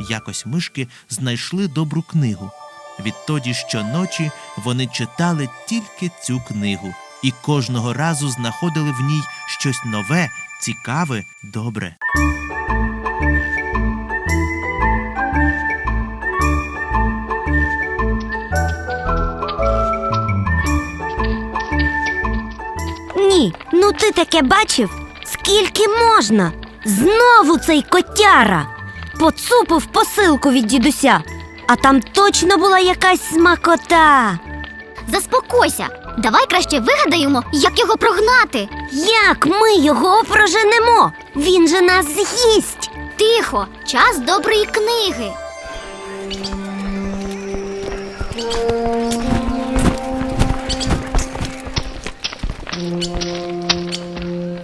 Якось мишки знайшли добру книгу. Відтоді щоночі вони читали тільки цю книгу і кожного разу знаходили в ній щось нове, цікаве, добре. Ні, ну ти таке бачив? Скільки можна? Знову цей котяра. Поцупив посилку від дідуся, а там точно була якась смакота. Заспокойся. Давай краще вигадаємо, як його прогнати. Як ми його проженемо? Він же нас з'їсть. Тихо, час доброї книги.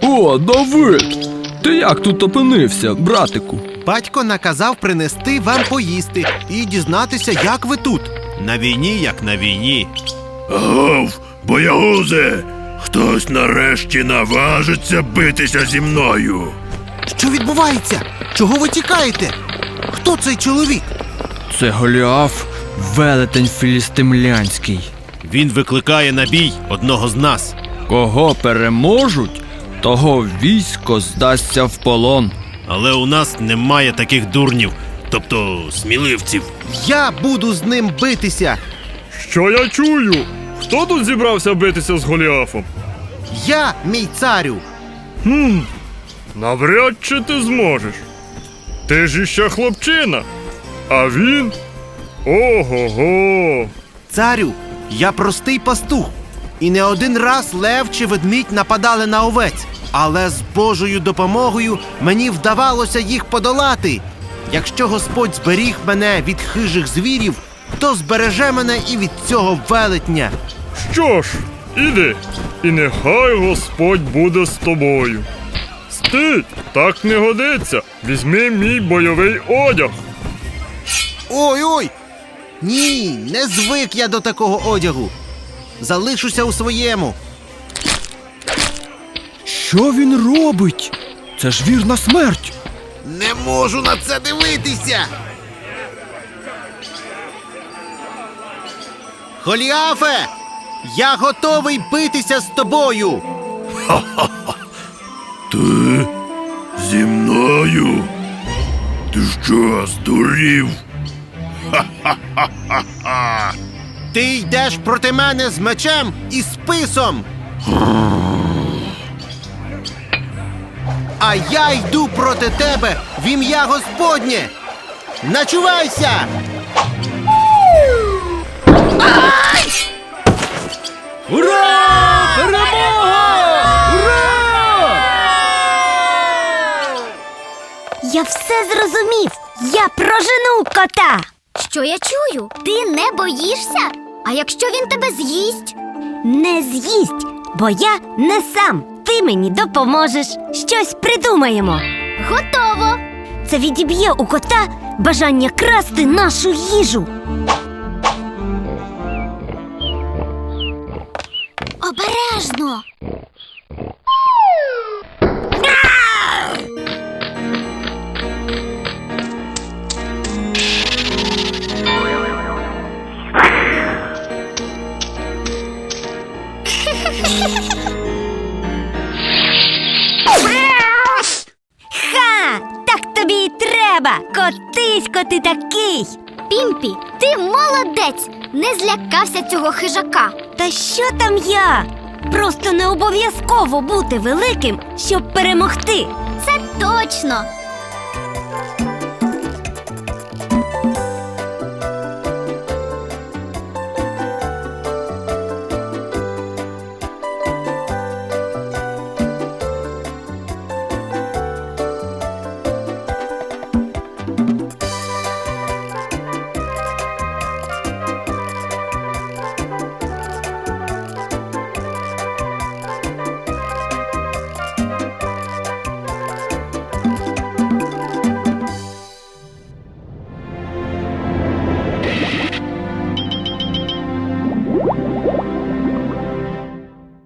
О, Давид! Ти як тут опинився, братику? Батько наказав принести вам поїсти і дізнатися, як ви тут. На війні, як на війні. Гов, боягузе! Хтось нарешті наважиться битися зі мною. Що відбувається? Чого ви тікаєте? Хто цей чоловік? Це Голіаф, велетень філістимлянський. Він викликає на бій одного з нас. Кого переможуть, того військо здасться в полон. Але у нас немає таких дурнів, тобто сміливців. Я буду з ним битися. Що я чую? Хто тут зібрався битися з Голіафом? Я, мій царю. Хм, навряд чи ти зможеш. Ти ж іще хлопчина. А він. Ого-го. Царю, я простий пастух. І не один раз лев чи ведмідь нападали на овець. Але з Божою допомогою мені вдавалося їх подолати. Якщо Господь зберіг мене від хижих звірів, то збереже мене і від цього велетня. Що ж, іди, і нехай Господь буде з тобою. Стій, так не годиться. Візьми мій бойовий одяг. Ой ой! Ні, не звик я до такого одягу. Залишуся у своєму. Що він робить? Це ж вірна смерть. Не можу на це дивитися. Голіафе! Я готовий битися з тобою. Ти зі мною? Ти що, здурів? Ха-ха. Ти йдеш проти мене з мечем і списом. А я йду проти тебе в ім'я Господнє. Начувайся! Ура! Перемога! Ура! Я все зрозумів. Я прожену кота. Що я чую? Ти не боїшся? А якщо він тебе з'їсть? Не з'їсть, бо я не сам. Ти мені допоможеш. Щось придумаємо. Готово! Це відіб'є у кота бажання красти нашу їжу. Обережно! Котисько ти такий. Пімпі, ти молодець! Не злякався цього хижака. Та що там я? Просто не обов'язково бути великим, щоб перемогти. Це точно!